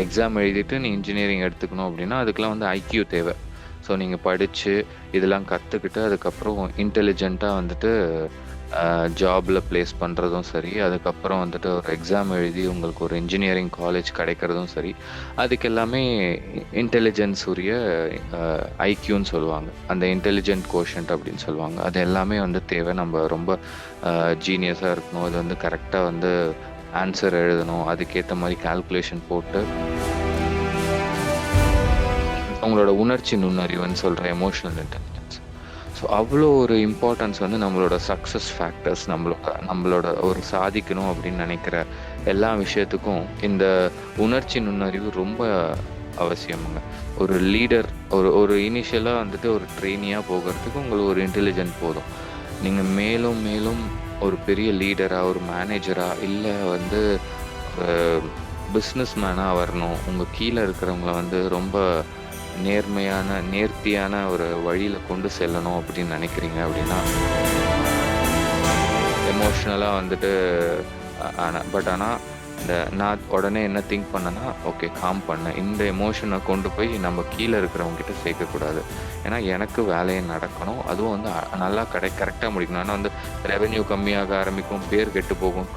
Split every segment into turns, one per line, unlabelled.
Exam எழுதிட்டு நீ engineering எடுத்துக்கணும் அப்படின்னா அதுக்கெலாம் வந்து ஐக்யூ தேவை. ஸோ நீங்கள் படித்து இதெல்லாம் கற்றுக்கிட்டு அதுக்கப்புறம் இன்டெலிஜென்ட்டாக வந்துட்டு ஜாபில் ப்ளேஸ் பண்ணுறதும் சரி அதுக்கப்புறம் வந்துட்டு ஒரு எக்ஸாம் எழுதி உங்களுக்கு ஒரு இன்ஜினியரிங் காலேஜ் கிடைக்கிறதும் சரி அதுக்கு எல்லாமே இன்டெலிஜென்ஸ் உரிய ஐக்யூன்னு சொல்லுவாங்க. அந்த இன்டெலிஜென்ட் கோஷன்ட் அப்படின்னு சொல்லுவாங்க. அது எல்லாமே வந்து தேவை. நம்ம ரொம்ப ஜீனியஸாக இருக்கணும். அது வந்து கரெக்டாக வந்து ஆன்சர் எழுதணும். அதுக்கேற்ற மாதிரி கால்குலேஷன் போட்டு உங்களோட உணர்ச்சி நுண்ணறிவுன்னு சொல்கிற எமோஷனல் இன்டெலிஜென்ஸ் ஸோ அவ்வளோ ஒரு இம்பார்ட்டன்ஸ் வந்து நம்மளோட சக்ஸஸ் ஃபேக்டர்ஸ் நம்மளோட நம்மளோட ஒரு சாதிக்கணும் அப்படின்னு நினைக்கிற எல்லா விஷயத்துக்கும் இந்த உணர்ச்சி நுண்ணறிவு ரொம்ப அவசியமுங்க. ஒரு லீடர் ஒரு ஒரு இனிஷியலாக வந்துட்டு ஒரு ட்ரெயினியாக போகிறதுக்கு உங்களுக்கு ஒரு இன்டெலிஜென்ட் போதும். நீங்கள் மேலும் மேலும் ஒரு பெரிய லீடராக ஒரு மேனேஜராக இல்லை வந்து பிஸ்னஸ் மேனாக வரணும். உங்கள் கீழே இருக்கிறவங்கள வந்து ரொம்ப நேர்மையான நேர்த்தியான ஒரு வழியில் கொண்டு செல்லணும் அப்படின்னு நினைக்கிறீங்க அப்படின்னா எமோஷ்னலாக வந்துட்டு ஆனால் பட் ஆனால் இந்த நான் உடனே என்ன திங்க் பண்ணேன்னா ஓகே காம் பண்ணேன் இந்த எமோஷனை கொண்டு போய் நம்ம கீழே இருக்கிறவங்க கிட்ட சேர்க்கக்கூடாது. ஏன்னா எனக்கு வேலையை நடக்கணும். அதுவும் வந்து நல்லா கடை கரெக்டாக முடிக்கணும். ஆனால் வந்து ரெவென்யூ கம்மியாக ஆரம்பிக்கும் பேர் கெட்டு போகும்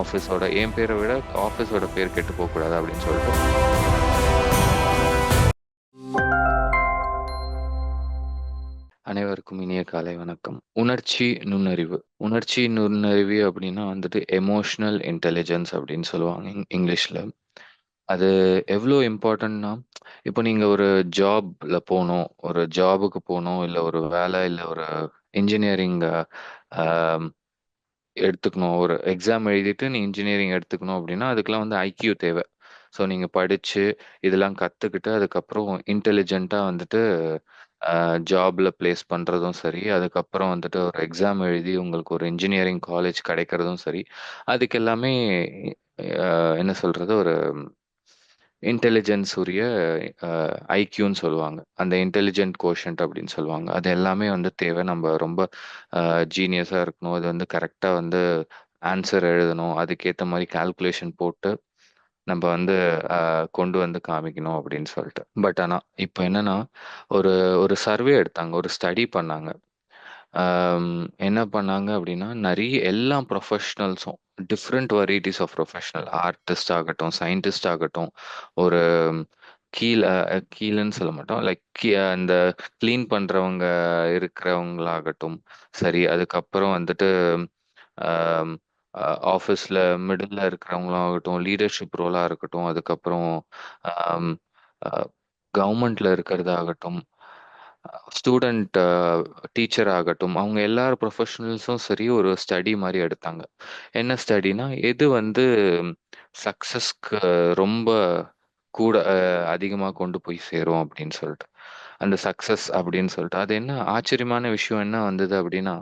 ஆஃபீஸோட என் பேரை விட ஆஃபீஸோட பேர் கெட்டு போகக்கூடாது அப்படின்னு சொல்லிட்டு. அனைவருக்கும் இனிய காலை வணக்கம். உணர்ச்சி நுண்ணறிவு. உணர்ச்சி நுண்ணறிவு அப்படின்னா வந்துட்டு எமோஷனல் இன்டெலிஜென்ஸ் அப்படின்னு சொல்லுவாங்க இங்கிலீஷ்ல. அது எவ்வளோ இம்பார்ட்டன்ட்னா இப்போ நீங்க ஒரு ஜாப்ல போகணும் ஒரு ஜாபுக்கு போகணும் இல்லை ஒரு வேலை இல்லை ஒரு இன்ஜினியரிங் எடுத்துக்கணும். ஒரு எக்ஸாம் எழுதிட்டு நீ இன்ஜினியரிங் எடுத்துக்கணும் அப்படின்னா அதுக்கெல்லாம் வந்து ஐக்கியூ தேவை. ஸோ நீங்கள் படித்து இதெல்லாம் கற்றுக்கிட்டு அதுக்கப்புறம் இன்டெலிஜென்ட்டாக வந்துட்டு ஜாப்ல ப்ளேஸ் பண்ணுறதும் சரி அதுக்கப்புறம் வந்துட்டு ஒரு எக்ஸாம் எழுதி உங்களுக்கு ஒரு இன்ஜினியரிங் காலேஜ் கிடைக்கிறதும் சரி அதுக்கு எல்லாமே என்ன சொல்கிறது ஒரு இன்டெலிஜென்ஸ் உரிய ஐக்யூன்னு சொல்லுவாங்க. அந்த இன்டெலிஜென்ட் கோஷன்ட் அப்படின்னு சொல்லுவாங்க. அது எல்லாமே வந்து தேவை. நம்ம ரொம்ப ஜீனியஸாக இருக்கணும். அது வந்து கரெக்டாக வந்து ஆன்சர் எழுதணும். அதுக்கேற்ற மாதிரி கால்குலேஷன் போட்டு நம்ம வந்து கொண்டு வந்து காமிக்கணும் அப்படின்னு சொல்லிட்டு. பட் ஆனால் இப்போ என்னன்னா ஒரு ஒரு சர்வே எடுத்தாங்க ஒரு ஸ்டடி பண்ணாங்க. என்ன பண்ணாங்க அப்படின்னா நிறைய எல்லா ப்ரொஃபஷ்னல்ஸும் different varieties of professional artist ஆகட்டும் சயின்டிஸ்ட் ஆகட்டும் ஒரு கீழே கீழேன்னு சொல்ல மாட்டோம். லைக் கீ அந்த க்ளீன் பண்ணுறவங்க இருக்கிறவங்களாகட்டும் சரி அதுக்கப்புறம் வந்துட்டு ஆஃபீஸில் மிடில் இருக்கிறவங்களும் ஆகட்டும் லீடர்ஷிப் ரோலாக இருக்கட்டும் அதுக்கப்புறம் கவர்மெண்ட்ல இருக்கிறதாகட்டும் ஸ்டூடெண்ட் டீச்சர் ஆகட்டும் அவங்க எல்லார் ப்ரொஃபஷனல்ஸும் சரி ஒரு ஸ்டடி மாதிரி எடுத்தாங்க. என்ன ஸ்டடினா எது வந்து சக்ஸஸ்க்கு ரொம்ப கூட அதிகமாக கொண்டு போய் சேரும் அப்படின்னு சொல்லிட்டு. அந்த சக்ஸஸ் அப்படின்னு சொல்லிட்டு அது என்ன ஆச்சரியமான விஷயம் என்ன வந்தது அப்படின்னா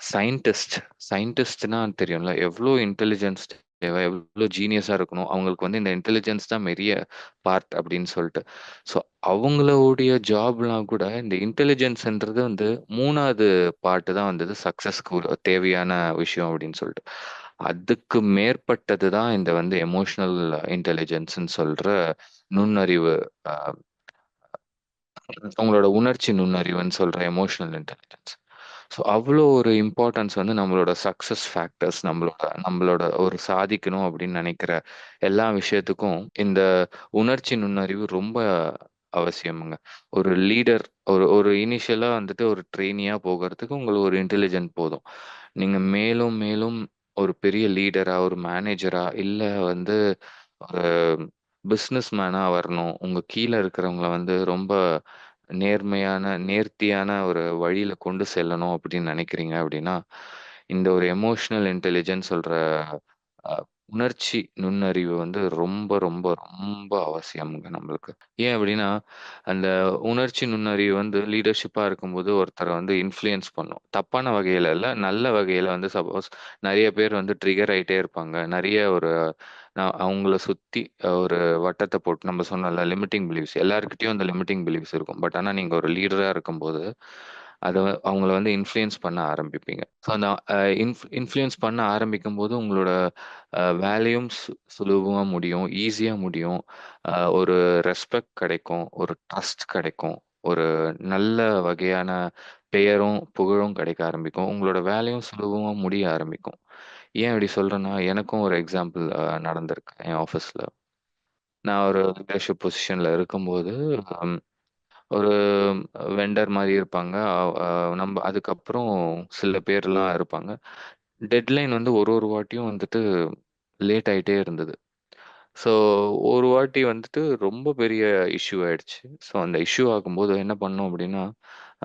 சயின்டிஸ்ட் சயின்டிஸ்ட்னா தெரியும்ல எவ்வளோ இன்டெலிஜென்ஸ் தேவை எவ்வளோ ஜீனியஸாக இருக்கணும் அவங்களுக்கு வந்து இந்த இன்டெலிஜென்ஸ் தான் பெரிய பார்ட் அப்படின்னு சொல்லிட்டு. ஸோ அவங்களுடைய ஜாப்லாம் கூட இந்த இன்டெலிஜென்ஸ்ன்றது வந்து மூணாவது பார்ட்டு தான் வந்தது சக்ஸஸ்க்கு தேவையான விஷயம் அப்படின்னு சொல்லிட்டு. அதுக்கு மேற்பட்டது தான் இந்த வந்து எமோஷனல் இன்டெலிஜென்ஸ்ன்னு சொல்ற நுண்ணறிவு உங்களோட உணர்ச்சி நுண்ணறிவுன்னு சொல்ற எமோஷனல் இன்டெலிஜென்ஸ் ஸோ அவ்வளோ ஒரு இம்பார்ட்டன்ஸ் வந்து நம்மளோட சக்ஸஸ் ஃபேக்டர்ஸ் நம்மளோட நம்மளோட ஒரு சாதிக்கணும் அப்படின்னு நினைக்கிற எல்லா விஷயத்துக்கும் இந்த உணர்ச்சி நுண்ணறிவு ரொம்ப அவசியமுங்க. ஒரு லீடர் ஒரு ஒரு இனிஷியலாக வந்துட்டு ஒரு ட்ரெயினியாக போகிறதுக்கு உங்களுக்கு ஒரு இன்டெலிஜென்ட் போதும். நீங்கள் மேலும் மேலும் ஒரு பெரிய லீடரா ஒரு மேனேஜரா இல்லை வந்து ஒரு பிஸ்னஸ் மேனாக வரணும். உங்கள் கீழே இருக்கிறவங்கள வந்து ரொம்ப நேர்மையான நேர்த்தியான ஒரு வழியில கொண்டு செல்லணும் அப்படின்னு நினைக்கிறீங்க அப்படின்னா இந்த ஒரு எமோஷனல் இன்டெலிஜென்ஸ் சொல்ற உணர்ச்சி நுண்ணறிவு வந்து ரொம்ப ரொம்ப ரொம்ப அவசியம்ங்க நம்மளுக்கு. ஏன் அப்படின்னா அந்த உணர்ச்சி நுண்ணறிவு வந்து லீடர்ஷிப்பா இருக்கும்போது ஒருத்தரை வந்து இன்ஃப்ளூயன்ஸ் பண்ணும். தப்பான வகையில இல்ல நல்ல வகையில வந்து சப்போஸ் நிறைய பேர் வந்து ட்ரிகர் ஆயிட்டே இருப்பாங்க. நிறைய ஒரு நான் அவங்கள சுத்தி ஒரு வட்டத்தை போட்டு நம்ம சொன்னல லிமிட்டிங் பிலீவ்ஸ் எல்லாருக்கிட்டையும் அந்த லிமிட்டிங் பிலீவ்ஸ் இருக்கும். பட் ஆனா நீங்க ஒரு லீடரா இருக்கும்போது அதை அவங்கள வந்து இன்ஃப்ளூயன்ஸ் பண்ண ஆரம்பிப்பீங்க. ஸோ அந்த இன்ஃப் இன்ஃப்ளூயன்ஸ் பண்ண ஆரம்பிக்கும்போது உங்களோட வேலையும் சு முடியும். ஈஸியாக முடியும். ஒரு ரெஸ்பெக்ட் கிடைக்கும். ஒரு ட்ரஸ்ட் கிடைக்கும். ஒரு நல்ல வகையான பெயரும், புகழும் கிடைக்க ஆரம்பிக்கும். உங்களோட வேலையும் சுலபமாக முடிய ஆரம்பிக்கும். ஏன் அப்படி சொல்கிறேன்னா எனக்கும் ஒரு எக்ஸாம்பிள் நடந்திருக்கு என் ஆஃபீஸில் நான் ஒரு லீடர்ஷிப் பொசிஷனில் இருக்கும்போது, ஒரு வெண்டர் மாரி இருப்பாங்க. அவ் அ நம்ப அதுக்கப்புறம் சில பேர்லாம் இருப்பாங்க. டெட்லைன் வந்து ஒரு ஒரு வாட்டியும் வந்துட்டு லேட் ஆயிட்டே இருந்தது. ஸோ ஒரு வாட்டி வந்துட்டு ரொம்ப பெரிய இஷ்யூ ஆயிடுச்சு. ஸோ அந்த இஷ்யூ ஆகும்போது என்ன பண்ணோம் அப்டின்னா,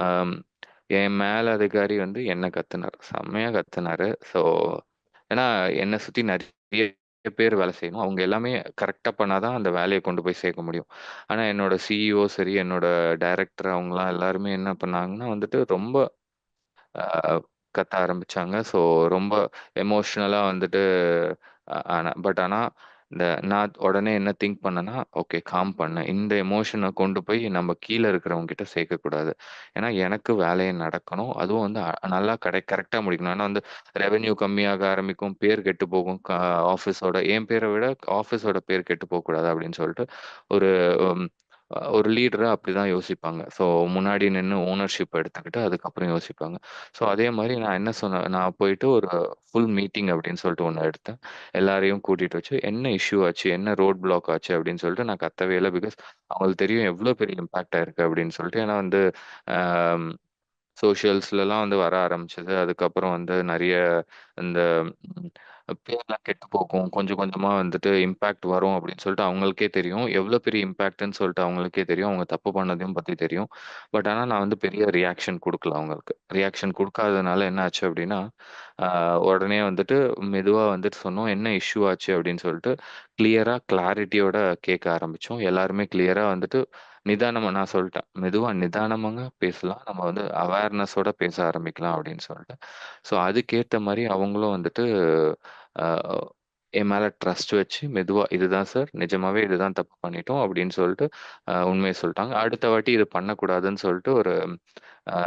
அம் என் மேல அதிகாரி வந்து என்ன கத்துனாரு. செம்மையா கத்துனாரு. ஸோ ஏன்னா என்ன சுத்தி நெறைய பேர் வேலை செய்யணும். அவங்க எல்லாமே கரெக்டாக பண்ணா தான் அந்த வேலையை கொண்டு போய் சேர்க்க முடியும். ஆனா என்னோட சிஇஓ சரி, என்னோட டைரக்டர் அவங்களாம் எல்லாருமே என்ன பண்ணாங்கன்னா வந்துட்டு ரொம்ப அ கத்த ஆரம்பிச்சாங்க. ஸோ ரொம்ப எமோஷ்னலாக வந்துட்டு ஆனா பட் ஆனா இந்த நான் உடனே என்ன திங்க் பண்ணேன்னா, ஓகே காம் பண்ணேன். இந்த எமோஷனை கொண்டு போய் நம்ம கீழே இருக்கிறவங்க கிட்ட சேர்க்கக்கூடாது. ஏன்னா எனக்கு வேலையை நடக்கணும். அதுவும் வந்து அ நல்லா கடை கரெக்டாக முடிக்கணும். ஏன்னா வந்து ரெவென்யூ கம்மியாக ஆரம்பிக்கும். பேர் கெட்டு போகும். ஆஃபீஸோட என் பேரை விட ஆஃபீஸோட பேர் கெட்டு போகக்கூடாது அப்படின்னு சொல்லிட்டு ஒரு ஒரு லீடரா அப்படிதான் யோசிப்பாங்க. ஸோ முன்னாடி நின்று ஓனர்ஷிப் எடுத்துக்கிட்டு அதுக்கப்புறம் யோசிப்பாங்க. ஸோ அதே மாதிரி நான் என்ன சொன்னேன், நான் போயிட்டு ஒரு ஃபுல் மீட்டிங் அப்படின்னு சொல்லிட்டு ஒன்று எடுத்தேன். எல்லாரையும் கூட்டிட்டு வச்சு, என்ன இஷ்யூ ஆச்சு? என்ன ரோட் பிளாக் ஆச்சு? அப்படின்னு சொல்லிட்டு நான் கத்தவே இல்லை பிகாஸ் அவங்களுக்கு தெரியும் எவ்வளோ பெரிய இம்பேக்ட் ஆயிருக்கு அப்படின்னு சொல்லிட்டு. ஏன்னா வந்து சோஷியல்ஸ்லலாம் வந்து வர ஆரம்பிச்சது. அதுக்கப்புறம் வந்து நிறைய இந்த பேர்லாம் கெட்டு போகும். கொஞ்சம் கொஞ்சமா வந்துட்டு இம்பாக்ட் வரும் அப்படின்னு சொல்லிட்டு அவங்களுக்கே தெரியும். எவ்ளோ பெரிய இம்பாக்ட்ன்னு சொல்லிட்டு அவங்களுக்கே தெரியும். அவங்க தப்பு பண்ணதையும் பத்தி தெரியும். பட் ஆனா நான் வந்து பெரிய ரியாக்ஷன் குடுக்கல அவங்களுக்கு. ரியாக்ஷன் கொடுக்காததுனால என்ன ஆச்சு அப்படின்னா, அ உடனே வந்துட்டு மெதுவா வந்துட்டு சொன்னோம். என்ன இஷ்யூ ஆச்சு அப்படின்னு சொல்லிட்டு கிளியரா கிளாரிட்டியோட கேட்க ஆரம்பிச்சோம். எல்லாருமே கிளியரா வந்துட்டு நிதானமா நான் சொல்லிட்டேன் மெதுவா நிதானமாங்க பேசலாம். நம்ம வந்து அவேர்னஸோட பேச ஆரம்பிக்கலாம் அப்படின்னு சொல்லிட்டு. ஸோ அதுக்கேத்த மாதிரி அவங்களும் வந்துட்டு என் மேல ட்ரஸ்ட் வச்சு மெதுவா இதுதான் சார் நிஜமாவே இதுதான் தப்பு பண்ணிட்டோம் அப்படின்னு சொல்லிட்டு உண்மையை சொல்லிட்டாங்க அடுத்த வாட்டி இது பண்ணக்கூடாதுன்னு சொல்லிட்டு ஒரு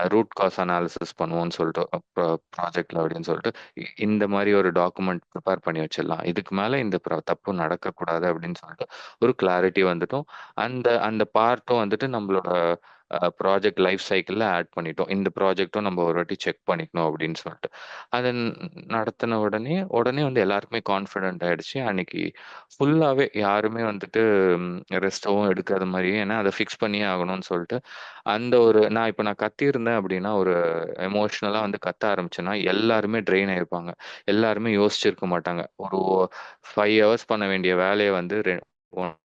ரூட் காஸ் அனாலிசிஸ் பண்ணுவோம்னு சொல்லிட்டு ப்ரா ப்ராஜெக்ட்ல அப்படின்னு சொல்லிட்டு இந்த மாதிரி ஒரு டாக்குமெண்ட் ப்ரிப்பேர் பண்ணி வச்சிடலாம். இதுக்கு மேல இந்த தப்பு நடக்கக்கூடாது அப்படின்னு சொல்லிட்டு ஒரு கிளாரிட்டி வந்துட்டும் அந்த அந்த பார்ட்டும் வந்துட்டு நம்மளோட ப்ராஜெக்ட் லைஃப் சைக்கிளில் ஆட் பண்ணிட்டோம். இந்த ப்ராஜெக்ட்டும் நம்ம ஒரு வாட்டி செக் பண்ணிக்கணும் அப்படின்னு சொல்லிட்டு. அதை நடத்தின உடனே, உடனே வந்து எல்லாருக்குமே கான்ஃபிடென்ட் ஆயிடுச்சு. அன்னைக்கு ஃபுல்லாகவே யாருமே வந்துட்டு ம் ரெஸ்ட்டவும் எடுக்காத மாதிரி ஏன்னா அதை ஃபிக்ஸ் பண்ணியே ஆகணும்னு சொல்லிட்டு, அந்த ஒரு நான் இப்போ நான் கத்தியிருந்தேன் அப்படின்னா, ஒரு எமோஷ்னலாக வந்து கத்த ஆரம்பிச்சேன்னா, எல்லாருமே ட்ரெயின் ஆயிருப்பாங்க. எல்லாருமே யோசிச்சிருக்க மாட்டாங்க. ஒரு ஃபைவ் ஹவர்ஸ் பண்ண வேண்டிய வேலையை வந்து ரெ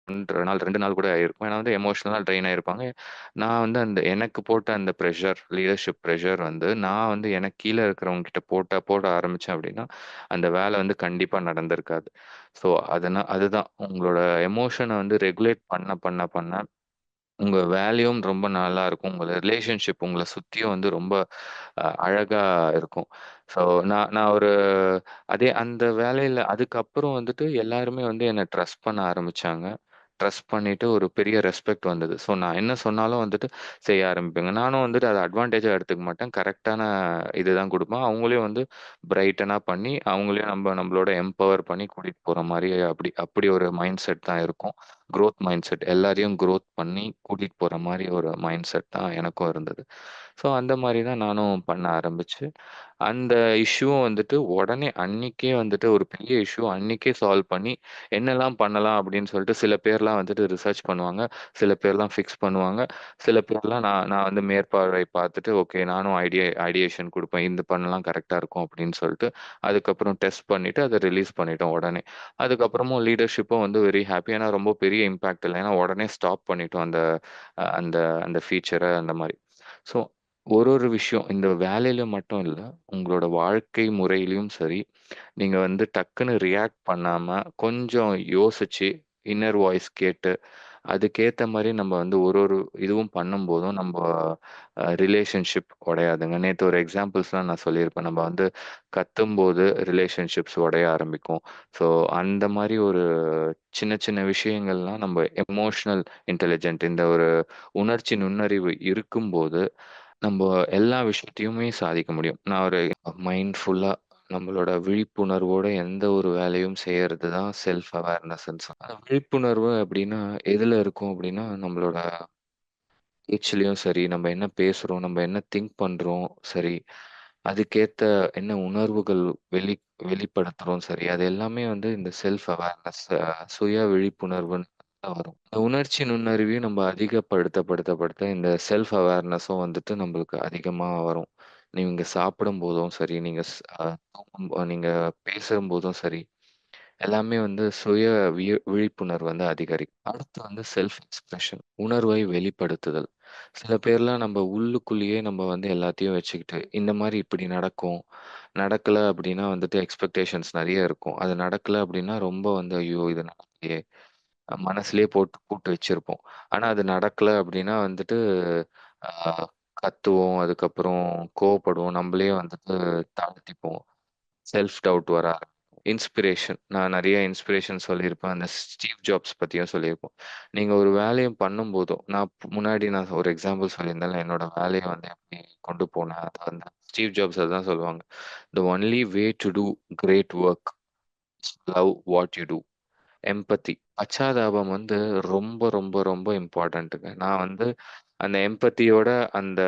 1 நாள், 2 நாள் கூட ஆயிருக்கும். ஏன்னா வந்து எமோஷனலா ட்ரெயின் ஆயிருப்பாங்க. நான் வந்து அந்த எனக்கு போட்ட அந்த பிரஷர், லீடர்ஷிப் பிரஷர் வந்து நான் வந்து எனக்கு கீழ இருக்கிறவங்க கிட்ட போட்ட போட ஆரம்பிச்சேன் அப்படின்னா, அந்த வேலை வந்து கண்டிப்பா நடந்திருக்காது. ஸோ அதனா அதுதான் உங்களோட எமோஷன வந்து ரெகுலேட் பண்ண பண்ண பண்ண உங்க வேலையும் ரொம்ப நல்லா இருக்கும். ரிலேஷன்ஷிப் உங்கள சுத்தியும் வந்து ரொம்ப அ அழகா இருக்கும். ஸோ நான் நான் ஒரு அதே அந்த வேலையில அதுக்கப்புறம் வந்துட்டு எல்லாருமே வந்து என்ன ட்ரஸ்ட் பண்ண ஆரம்பிச்சாங்க. ட்ரஸ்ட் பண்ணிட்டு ஒரு பெரிய ரெஸ்பெக்ட் வந்தது. ஸோ நான் என்ன சொன்னாலும் வந்துட்டு செய்ய ஆரம்பிப்பேங்க. நானும் வந்துட்டு அதை அட்வான்டேஜாக எடுத்துக்க மாட்டேன். கரெக்டான இதுதான் கொடுப்பேன் அவங்களையும் வந்து பிரைட்டனா பண்ணி, அவங்களையும் நம்ம நம்மளோட எம்பவர் பண்ணி கூட்டிட்டு போற மாதிரி அப்படி அப்படி ஒரு மைண்ட் செட் தான் இருக்கும். Growth mind set. எல்லாரையும் க்ரோத் பண்ணி கூட்டிகிட்டு போகிற மாதிரி ஒரு மைண்ட் செட் தான் எனக்கும் இருந்தது. ஸோ அந்த மாதிரி தான் நானும் பண்ண ஆரம்பிச்சு, அந்த இஷ்யூவும் வந்துட்டு உடனே அன்னைக்கே வந்துட்டு ஒரு பெரிய இஷ்யூ அன்னைக்கே சால்வ் பண்ணி, என்னலாம் பண்ணலாம் அப்படின்னு சொல்லிட்டு சில பேர்லாம் வந்துட்டு ரிசர்ச் பண்ணுவாங்க. சில பேர்லாம் ஃபிக்ஸ் பண்ணுவாங்க. சில பேர்லாம் நான் நான் வந்து மேற்பார்வை பார்த்துட்டு, ஓகே நானும் ஐடியா ஐடியேஷன் கொடுப்பேன் இந்த பண்ணலாம் கரெக்டாக இருக்கும் அப்படின்னு சொல்லிட்டு, அதுக்கப்புறம் டெஸ்ட் பண்ணிவிட்டு அதை ரிலீஸ் பண்ணிட்டோம் உடனே. அதுக்கப்புறமும் லீடர்ஷிப்பும் வந்து வெரி ஹாப்பி ஏன்னா ரொம்ப பெரிய இம்பாக்ட் இல்லை. ஏன்னா உடனே ஸ்டாப் பண்ணிட்டோம் அந்த அந்த அந்த ஃபீச்சரை அந்த மாதிரி. ஸோ ஒரு ஒரு விஷயம் இந்த வேலையில மட்டும் இல்ல, உங்களோட வாழ்க்கை முறையிலையும் சரி, நீங்க வந்து டக்குன்னு ரியாக்ட் பண்ணாம, கொஞ்சம் யோசிச்சு, இன்னர் வாய்ஸ் கேட்டு, அதுக்கேத்த மாரி நம்ம வந்து ஒரு ஒரு இதுவும் பண்ணும்போதும், நம்ப அ ரிலேஷன்ஷிப் உடையாதுங்க. நேத்து ஒரு எக்ஸாம்பிள்ஸ்லாம் நான் சொல்லியிருப்பேன். நம்ம வந்து கத்தும்போது ரிலேஷன்ஷிப்ஸ் உடைய ஆரம்பிக்கும். ஸோ அந்த மாரி ஒரு சின்ன சின்ன விஷயங்கள்லாம் நம்ம எமோஷனல் இன்டெலிஜென்ட் இந்த ஒரு உணர்ச்சி நுண்ணறிவு இருக்கும்போது, நம்ப எல்லா விஷயத்தையுமே சாதிக்க முடியும். நான் ஒரு மைண்ட்ஃபுல்லா நம்மளோட விழிப்புணர்வோட எந்த ஒரு வேலையும் செய்யறது தான் செல்ஃப் அவேர்னஸ்ன்னு சொல் விழிப்புணர்வு அப்படின்னா எதுல இருக்கும் அப்படின்னா நம்மளோட பேச்சுலயும் சரி, நம்ம என்ன பேசுறோம், நம்ம என்ன திங்க் பண்றோம் சரி, அதுக்கேத்த என்ன உணர்வுகள் வெளி வெளிப்படுத்துறோம் சரி, அது எல்லாமே வந்து இந்த செல்ஃப் அவேர்னஸ் அ சுய விழிப்புணர்வுன்னு தான் வரும். இந்த உணர்ச்சி நுண்ணறிவையும் நம்ம அதிகப்படுத்த படுத்த படுத்த இந்த செல்ஃப் அவேர்னஸும் வந்துட்டு நம்மளுக்கு அதிகமா வரும். நீங்க சாப்பிடும்போதும் சரி, நீங்க ஸ் அ தூங்கும் நீங்க பேசும்போதும் சரி, எல்லாமே வந்து சுய விய விழிப்புணர்வு வந்து அதிகரிக்கும். அடுத்து வந்து செல்ஃப் எக்ஸ்பிரஷன் உணர்வை வெளிப்படுத்துதல். சில பேர்லாம் நம்ம உள்ளுக்குள்ளேயே நம்ம வந்து எல்லாத்தையும் வச்சுக்கிட்டு, இந்த மாரி இப்படி நடக்கும். நடக்கல அப்படின்னா வந்துட்டு எக்ஸ்பெக்டேஷன்ஸ் நெறைய இருக்கும். அது நடக்கல அப்படின்னா ரொம்ப வந்து ஐயோ! இது நடக்கலையே! மனசுலயே போட்டு பூட்டு வச்சிருப்போம். ஆனா அது நடக்கல அப்படின்னா வந்துட்டு ஆ கத்துவோம். அதுக்கப்புறம் கோவப்படுவோம். நம்மளே வந்துட்டு தாழ்த்திப்போம். செல்ஃப் டவுட் வர ஆரம்பிக்கும். இன்ஸ்பிரேஷன். நான் நெறைய இன்ஸ்பிரேஷன் சொல்லியிருப்பேன். அந்த ஸ்டீவ் ஜாப்ஸ் பத்தியும் சொல்லியிருப்போம். நீங்க ஒரு வேலையும் பண்ணும்போதும் நான் முன்னாடி நான் ஒரு எக்ஸாம்பிள் சொல்லியிருந்தேன்ல, என்னோட வேலைய வந்து எப்படி கொண்டு போனேன். அதை வந்து ஸ்டீவ் ஜாப்ஸ் அதான் சொல்லுவாங்க. "The only way to do great work is love what you do." Empathy. பச்சாதாபம் வந்து ரொம்ப, ரொம்ப, ரொம்ப இம்பார்ட்டன்ட்டுங்க. நான் வந்து அந்த எம்பத்தியோட அந்த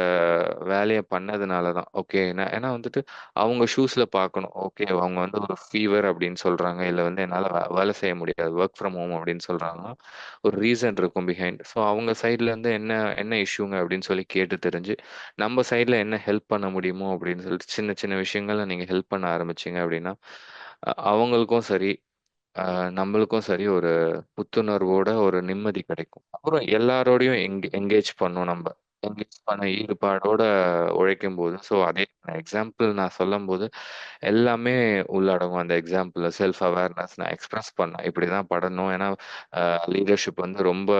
வேலைய பண்ணதுனால தான். ஓகே. நான் ஏன்னா வந்துட்டு அவங்க ஷூஸ்ல பார்க்கணும். ஓகே. அவங்க வந்து ஒரு ஃபீவர் அப்படின்னு சொல்றாங்க. இல்ல வந்து என்னால வே வேலை செய்ய முடியாது. வொர்க் ஃப்ரம் ஹோம் அப்படின்னு சொல்றாங்கன்னா, ஒரு ரீசன் இருக்கும் பிஹைண்ட். ஸோ அவங்க சைட்லேருந்து என்ன என்ன இஷ்யூங்க அப்படின்னு சொல்லி கேட்டு தெரிஞ்சு, நம்ம சைட்ல என்ன ஹெல்ப் பண்ண முடியுமோ அப்படின்னு சொல்லிட்டு சின்ன, சின்ன விஷயங்கள்ல நீங்க ஹெல்ப் பண்ண ஆரம்பிச்சீங்க அப்படின்னா, அ அவங்களுக்கும் சரி அ நம்மளுக்கும் சரி ஒரு புத்துணர்வோட ஒரு நிம்மதி கிடைக்கும். அப்புறம் எல்லாரோடையும் எங்க எங்கேஜ் பண்ணும் நம்ப. எங்கேஜ் பண்ண ஈடுபாடோட உழைக்கும்போது, ஸோ அதே எக்ஸாம்பிள் நான் சொல்லும்போது எல்லாமே உள்ளடங்கும் அந்த எக்ஸாம்பிள்ல. செல்ஃப் அவேர்னஸ் நான் எக்ஸ்பிரஸ் பண்ணேன். இப்படிதான் படணும். ஏன்னா, அ லீடர்ஷிப் வந்து ரொம்ப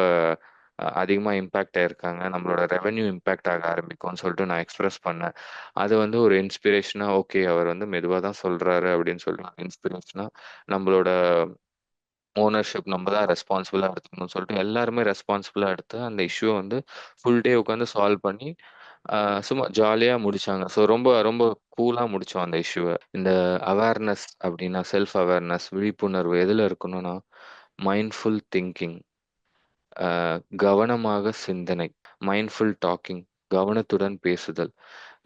அதிகமாக இம்பேக்ட் ஆகிருக்காங்க ஆயிருக்காங்க. நம்மளோட ரெவென்யூ இம்பேக்ட் ஆக ஆரம்பிக்கும்னு சொல்லிட்டு நான் எக்ஸ்பிரஸ் பண்ணேன். அது வந்து ஒரு இன்ஸ்பிரேஷனாக ஓகே அவர் வந்து மெதுவாக தான் சொல்கிறாரு அப்படின்னு சொல்லிட்டு இன்ஸ்பிரேஷனாக நம்மளோட ஓனர்ஷிப் நம்ம தான் ரெஸ்பான்சிபிளாக எடுத்துக்கணும்னு சொல்லிட்டு எல்லாருமே ரெஸ்பான்சிபிளாக எடுத்து அந்த இஷ்யூவை வந்து ஃபுல் டே உட்காந்து சால்வ் பண்ணி, சும்மா ஜாலியாக முடிச்சாங்க. ஸோ ரொம்ப ரொம்ப கூலாக முடித்தோம் அந்த இஷ்யூவை இந்த அவேர்னஸ் அப்படின்னா செல்ஃப் அவேர்னஸ் விழிப்புணர்வு எதில் இருக்கணும்னா, மைண்ட்ஃபுல் திங்கிங் கவனமாக சிந்தனை, மைண்ட்ஃபுல் டாக்கிங் கவனத்துடன் பேசுதல்.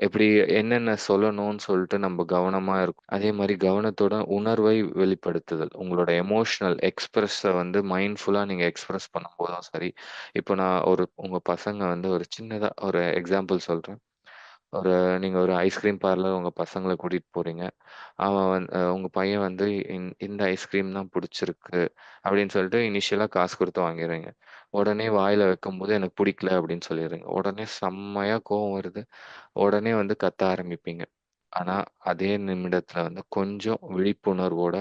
எப்படி என்னென்ன சொல்லணும்னு சொல்லிட்டு நம்ம கவனமாக இருக்கும். அதே மாதிரி கவனத்தோட உணர்வை வெளிப்படுத்துதல். உங்களோட எமோஷனல் எக்ஸ்பிரஸ வந்து மைண்ட்ஃபுல்லாக நீங்கள் எக்ஸ்பிரஸ் பண்ணும்போதும் சரி, இப்போ நான் ஒரு உங்கள் பசங்க வந்து ஒரு சின்னதாக ஒரு எக்ஸாம்பிள் சொல்கிறேன் ஒரு நீங்க ஒரு ஐஸ்கிரீம் பார்லர் உங்க பசங்கள கூட்டிட்டு போறீங்க. அவன் வந் அ உங்க பையன் வந்து இந் இந்த ஐஸ்கிரீம் தான் புடிச்சிருக்கு அப்படின்னு சொல்லிட்டு இனிஷியலா காசு குடுத்து வாங்கிறீங்க. உடனே வாயில வைக்கும்போது எனக்கு பிடிக்கல அப்படின்னு சொல்லிடுறீங்க. உடனே செம்மையா கோவம் வருது. உடனே வந்து கத்த ஆரம்பிப்பீங்க. ஆனா, அதே நிமிடத்துல வந்து கொஞ்சம் விழிப்புணர்வோட,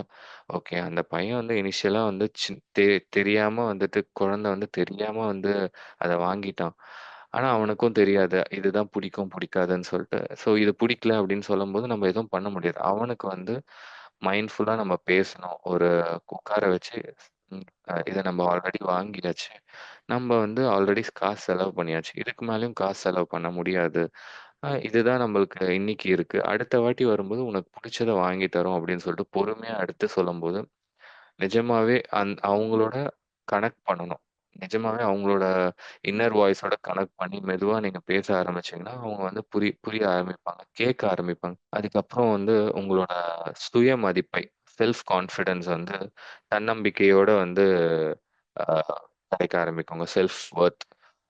ஓகே அந்த பையன் வந்து இனிஷியலா வந்து சின் தெ தெரியாம வந்துட்டு குழந்தை வந்து தெரியாம வந்து அத வாங்கிட்டான். ஆனா, அவனுக்கும் தெரியாது. இதுதான் பிடிக்கும், பிடிக்காதுன்னு சொல்லிட்டு ஸோ இது பிடிக்கல அப்படின்னு சொல்லும்போது நம்ம எதுவும் பண்ண முடியாது. அவனுக்கு வந்து மைண்ட்ஃபுல்லா நம்ம பேசணும். ஒரு உட்கார வச்சு, ம் நம்ம ஆல்ரெடி வாங்கியாச்சு. நம்ம வந்து ஆல்ரெடி காசு செலவு பண்ணியாச்சு. இதுக்கு மேலேயும் காசு செலவு பண்ண முடியாது. இதுதான் நம்மளுக்கு இன்னைக்கு இருக்கு. அடுத்த வாட்டி வரும்போது உனக்கு பிடிச்சதை வாங்கி தரோம் அப்படின்னு சொல்லிட்டு பொறுமையா எடுத்து சொல்லும்போது, நிஜமாவே அந் அவங்களோட கனெக்ட் பண்ணணும். நிஜமாவே அவங்களோட இன்னர் வாய்ஸோட கனெக்ட் பண்ணி மெதுவா நீங்க பேச ஆரம்பிச்சீங்கன்னா, அவங்க வந்து புரி புரிய ஆரம்பிப்பாங்க. கேட்க ஆரம்பிப்பாங்க. அதுக்கப்புறம் வந்து உங்களோட சுய மதிப்பை, செல்ஃப் கான்ஃபிடன்ஸ் வந்து தன்னம்பிக்கையோட வந்து அ கிடைக்க ஆரம்பிக்குங்க. Self worth.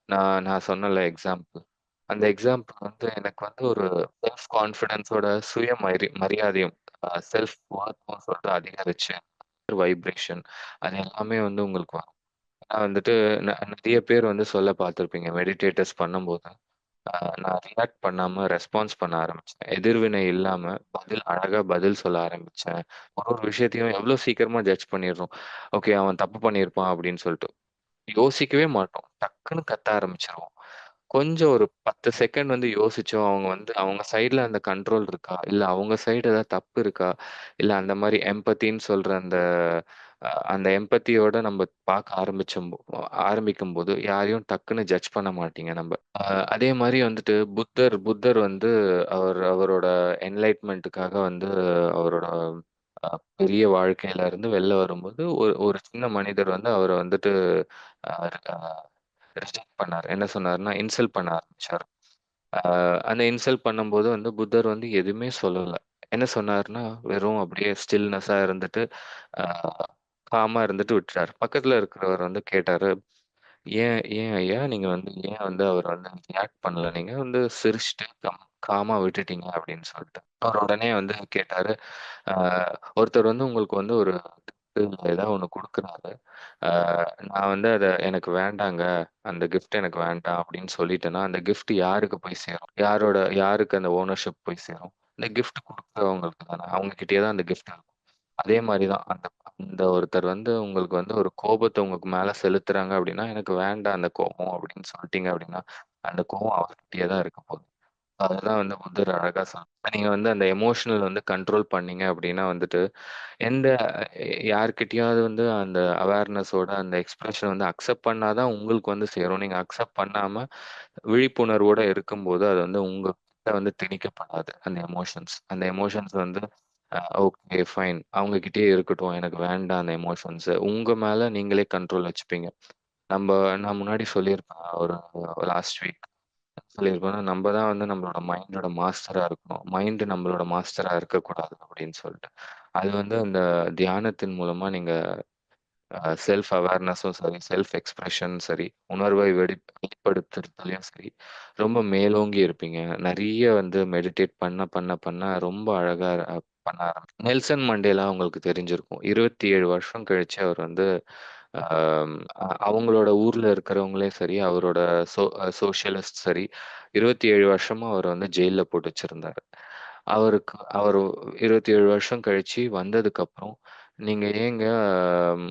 நான் நான் சொன்னேன்ல எக்ஸாம்பிள். அந்த எக்ஸாம்பிள் வந்து எனக்கு வந்து ஒரு செல்ஃப் கான்ஃபிடன்ஸோட சுய மரி மரியாதையும், அ செல்ஃப் வொர்த்தும் சொல்லிட்டு அதிகரிச்சு, வைப்ரேஷன் அது எல்லாமே வந்து உங்களுக்கு வரும். நான் வந்துட்டு ந நெறைய பேர் வந்து சொல்ல பார்த்துருப்பீங்க. மெடிடேட்டர்ஸ் பண்ணும்போது, அ நான் ரியாக்ட் பண்ணாம ரெஸ்பான்ஸ் பண்ண ஆரம்பிச்சேன். எதிர்வினை இல்லாம பதில் அழகா பதில் சொல்ல ஆரம்பிச்சேன். ஒரு ஒரு விஷயத்தையும் எவ்வளோ சீக்கிரமா ஜட்ஜ் பண்ணிடுறோம். ஓகே அவன் தப்பு பண்ணியிருப்பான் அப்படின்னு சொல்லிட்டு. யோசிக்கவே மாட்டோம். டக்குன்னு கத்த ஆரம்பிச்சுருவோம். கொஞ்சம் ஒரு 10 செகண்ட் வந்து யோசிச்சோம். அவங்க வந்து அவங்க சைட்ல அந்த கண்ட்ரோல் இருக்கா? இல்ல அவங்க சைடு ஏதாவது தப்பு இருக்கா? இல்ல அந்த மாரி எம்பத்தின்னு சொல்ற அந்த அந்த எம்பத்தியோட நம்ம பார்க்க ஆரம்பிச்சம்போ ஆரம்பிக்கும்போது, யாரையும் டக்குன்னு ஜட்ஜ் பண்ண மாட்டீங்க நம்ம அதே மாதிரி வந்துட்டு புத்தர் புத்தர் வந்து அவர் அவரோட என்லைட்மெண்ட்டுக்காக வந்து அவரோட பெரிய வாழ்க்கையில இருந்து வெளில வரும்போது, ஒரு ஒரு சின்ன மனிதர் வந்து அவரை வந்துட்டு ரிஜெக்ட் பண்ணாரு. என்ன சொன்னாருன்னா, இன்சல்ட் பண்ண ஆரம்பிச்சார் அந்த இன்சல்ட் பண்ணும்போது வந்து புத்தர் வந்து எதுவுமே சொல்லல. என்ன சொன்னாருன்னா, வெறும் அப்படியே ஸ்டில்னஸ்ஸா இருந்துட்டு, காமா இருந்துட்டு விட்டுட்டாரு. பக்கத்துல இருக்கிறவர் வந்து கேட்டாரு, "ஏன் ஏன் ஐயா நீங்க வந்து ஏன் வந்து அவர் வந்து ரியாக்ட் பண்ணல? நீங்க வந்து சிரிச்சுட்டு கம் காமா விட்டுட்டீங்க" அப்படின்னு சொல்லிட்டு. அவர் உடனே வந்து கேட்டாரு, "அ ஒருத்தர் வந்து உங்களுக்கு வந்து ஒரு கிஃப்ட் ஏதாவது ஒண்ணு குடுக்குறாரு. அ நான் வந்து அத எனக்கு வேண்டாங்க. அந்த கிஃப்ட் எனக்கு வேண்டாம் அப்படின்னு சொல்லிட்டேன்னா, அந்த கிஃப்ட் யாருக்கு போய் சேரும்? யாரோட யாருக்கு அந்த ஓனர்ஷிப் போய் சேரும்? இந்த கிஃப்ட் குடுக்குறவங்களுக்கு தானே. அவங்க கிட்டயே தான் அந்த கிஃப்ட் இருக்கும். அதே மாரி தான் அந்த அந்த ஒருத்தர் வந்து உங்களுக்கு வந்து ஒரு கோபத்த உங்களுக்கு மேல செலுத்துறாங்க அப்படின்னா, எனக்கு வேண்டாம் அந்த கோபம் அப்படின்னு சொல்லிட்டீங்க அப்படின்னா, அந்த கோபம் அவர்கிட்டயே தான் இருக்க போகுது. அதுதான் வந்து புத்தர் அழகா சொன்னார். நீங்க வந்து அந்த எமோஷனல் வந்து கண்ட்ரோல் பண்ணீங்க அப்படின்னா வந்துட்டு, எந்த யார்கிட்டயாவது வந்து அந்த அவேர்னஸோட அந்த எக்ஸ்பிரஷன் வந்து அக்செப்ட் பண்ணா தான் உங்களுக்கு வந்து சேரும். நீங்க அக்செப்ட் பண்ணாம விழிப்புணர்வோட இருக்கும்போது, அது வந்து உங்ககிட்ட வந்து திணிக்கப்படாது. அந்த எமோஷன்ஸ். அந்த எமோஷன்ஸ் வந்து அ ஓகே ஃபைன். அவங்ககிட்டயே இருக்கட்டும். எனக்கு வேண்டாம் அந்த எமோஷன்ஸு உங்க மேல நீங்களே கண்ட்ரோல் வச்சுப்பீங்க. நம்ப நான் முன்னாடி சொல்லியிருப்பேன். ஒரு லாஸ்ட் வீக் சொல்லியிருப்பேன். நம்ப தான் வந்து நம்மளோட மைண்டோட மாஸ்டரா இருக்கணும். மைண்ட் நம்மளோட மாஸ்டரா இருக்கக்கூடாது அப்படின்னு சொல்லிட்டு. அது வந்து அந்த தியானத்தின் மூலமா நீங்க அ செல்ஃப் அவேர்னஸும் சரி, செல்ஃப் எக்ஸ்பிரஷன் சரி, உணர்வை வெளி வெளிப்படுத்துறதுலயும் சரி, ரொம்ப மேலோங்கி இருப்பீங்க. நெறைய வந்து மெடிடேட் பண்ண பண்ண பண்ண ரொம்ப அழகா பண்ண ஆரம்பிச்சு நெல்சன் மண்டேலா உங்களுக்கு தெரிஞ்சிருக்கும். 27 வருஷம் கழிச்சு அவர் வந்து ஆஹ் அவங்களோட ஊர்ல இருக்கிறவங்களே சரி, அவரோட சோ சோஷியலிஸ்ட் சரி, 27 வருஷமா அவர் வந்து ஜெயில போட்டு வச்சிருந்தாரு. அவருக்கு அவர் இருபத்தி ஏழு வருஷம் கழிச்சு வந்ததுக்கப்புறம், "நீங்க ஏங்க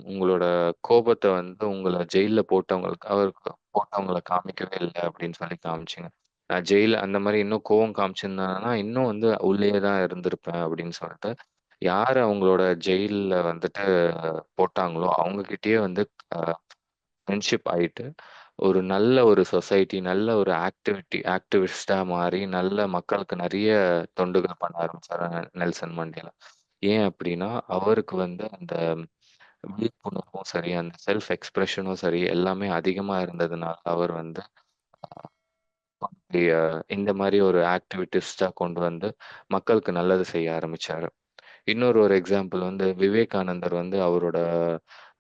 உங்களோட கோபத்தை வந்து உங்களை ஜெயில்ல போட்டவங்களுக்கு அவருக்கு போட்டவங்கள காமிக்கவே இல்லை அப்படின்னு சொல்லி காமிச்சிங்க நான் ஜெயில்ல அந்த மாரி இன்னும் கோவம் காமிச்சிருந்தேன்னா, இன்னும் வந்து உள்ளேயே தான் இருந்திருப்பேன் அப்படின்னு சொல்லிட்டு, யார் அவங்களோட ஜெயில்ல வந்துட்டு போட்டாங்களோ, அவங்க கிட்டயே வந்து அ ஃப்ரெண்ட்ஷிப் ஆயிட்டு, ஒரு நல்ல ஒரு சொசைட்டி, நல்ல ஒரு ஆக்டிவிட்டி ஆக்டிவிஸ்ட்டா மாறி, நல்ல மக்களுக்கு நெறைய தொண்டுகள் பண்ண ஆரம்பிச்சாரு நெல்சன் மண்டேலா. ஏன் அப்படின்னா அவருக்கு வந்து அந்த விழிப்புணர்வும் சரி, அந்த செல்ஃப் எக்ஸ்பிரஷனும் சரி, எல்லாமே அதிகமா இருந்ததுனால, அவர் வந்து இந்த மாரி ஒரு ஆக்டிவிட்டிஸ்ட்டா கொண்டு வந்து மக்களுக்கு நல்லது செய்ய ஆரம்பிச்சாரு. இன்னொரு ஒரு எக்ஸாம்பிள் வந்து விவேகானந்தர் வந்து அவரோட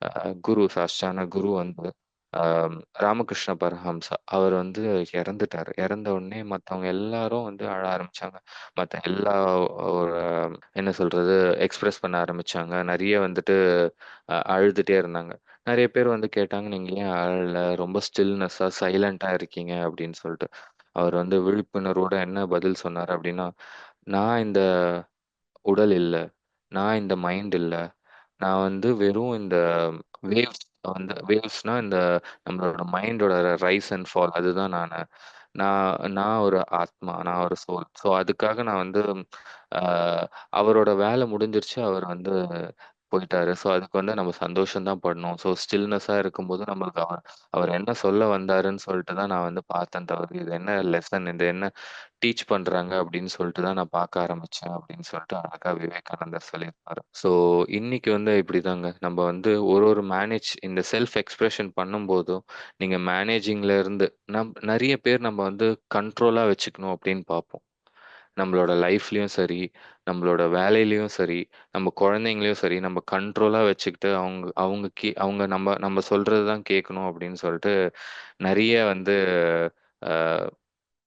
அ குரு, சாஷ்டான குரு வந்து அ ராமகிருஷ்ண பரஹம்சா. அவர் வந்து இறந்துட்டாரு. இறந்த உடனே மத்தவங்க எல்லாரும் வந்து அழ ஆரம்பிச்சாங்க. மத்த எல்லா ஒரு என்ன சொல்றது? எக்ஸ்பிரஸ் பண்ண ஆரம்பிச்சாங்க. நெறைய வந்துட்டு அ அழுதுட்டே இருந்தாங்க. நெறைய பேர் வந்து கேட்டாங்க, "நீங்க ஏன் அழல? ரொம்ப ஸ்டில்னஸ்ஸா சைலன்ட்டா இருக்கீங்க" அப்படின்னு சொல்ட்டு. அவர் வந்து விழிப்புணர்வோட என்ன பதில் சொன்னாரு அப்படின்னா, "நான் இந்த உடல் இல்ல. நான் இந்த மைண்ட் இல்ல. நான் வந்து வெறும் இந்த வேவ்ஸ் வந்து வேவ்ஸ்னா இந்த நம்மளோட மைண்டோட ரைஸ் அண்ட் ஃபால் அதுதான் நானு. நான் நான் ஒரு ஆத்மா. நான் ஒரு சோல். ஸோ அதுக்காக நான் வந்து அ அவரோட வேலை முடிஞ்சிருச்சு. அவர் வந்து போயிட்டாரு. ஸோ அதுக்கு வந்து நம்ம சந்தோஷம் தான் படணும். ஸோ ஸ்டில்னெஸ்ஸா இருக்கும்போது நம்மளுக்கு அவர் அவர் என்ன சொல்ல வந்தாருன்னு சொல்லிட்டு தான் நான் வந்து பார்த்தேன் தவிர, இது என்ன லெசன் இது என்ன டீச் பண்றாங்க அப்படின்னு சொல்லிட்டு தான் நான் பார்க்க ஆரம்பிச்சேன் அப்படின்னு சொல்லிட்டு அழகா விவேகானந்தர் சொல்லியிருப்பாரு. ஸோ இன்னைக்கு வந்து இப்படிதாங்க. நம்ம வந்து ஒரு ஒரு மேனேஜ் இந்த செல்ஃப் எக்ஸ்பிரஷன் பண்ணும்போதும், நீங்க மேனேஜிங்ல இருந்து நம் நெறைய பேர் நம்ம வந்து கண்ட்ரோலா வச்சுக்கணும் அப்படின்னு பார்ப்போம். நம்மளோட லைஃப்லேயும் சரி, நம்மளோட வேலையிலயும் சரி, நம்ம குழந்தைங்களையும் சரி, நம்ம கண்ட்ரோலா வச்சுக்கிட்டு அவங்க அவங்க கீ அவங்க நம்ம நம்ம சொல்றது தான் கேட்கணும் அப்படின்னு சொல்லிட்டு நெறைய வந்து அ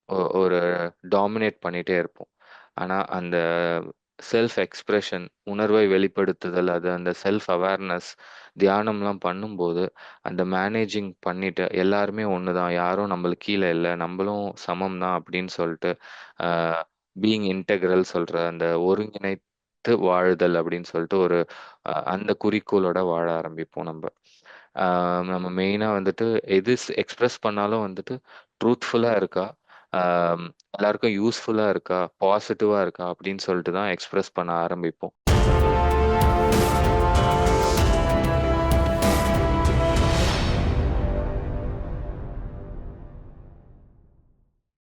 ஒ ஒரு டாமினேட் பண்ணிட்டே இருப்போம். ஆனா, அந்த செல்ஃப் எக்ஸ்பிரஷன் உணர்வை வெளிப்படுத்துதல், அது அந்த செல்ஃப் அவேர்னஸ் தியானம்லாம் பண்ணும்போது, அந்த மேனேஜிங் பண்ணிட்டு எல்லாருமே ஒண்ணு தான். யாரும் நம்மளுக்கு கீழ இல்ல. நம்மளும் சமம் தான் அப்படின்னு சொல்லிட்டு அ பீயிங் இன்டெக்ரல் சொல்ற அந்த ஒருங்கிணைத்து வாழுதல் அப்படின்னு சொல்லிட்டு ஒரு அந்த குறிக்கோளோட வாழ ஆரம்பிப்போம் நம்ம நம்ம மெயினாக வந்துட்டு எது எக்ஸ்ப்ரெஸ் எக்ஸ்பிரஸ் பண்ணாலும் வந்துட்டு ட்ரூத்ஃபுல்லாக இருக்கா? எல்லாருக்கும் யூஸ்ஃபுல்லாக இருக்கா? பாசிட்டிவாக இருக்கா? அப்படின்னு சொல்லிட்டு தான் எக்ஸ்பிரஸ் பண்ண ஆரம்பிப்போம்.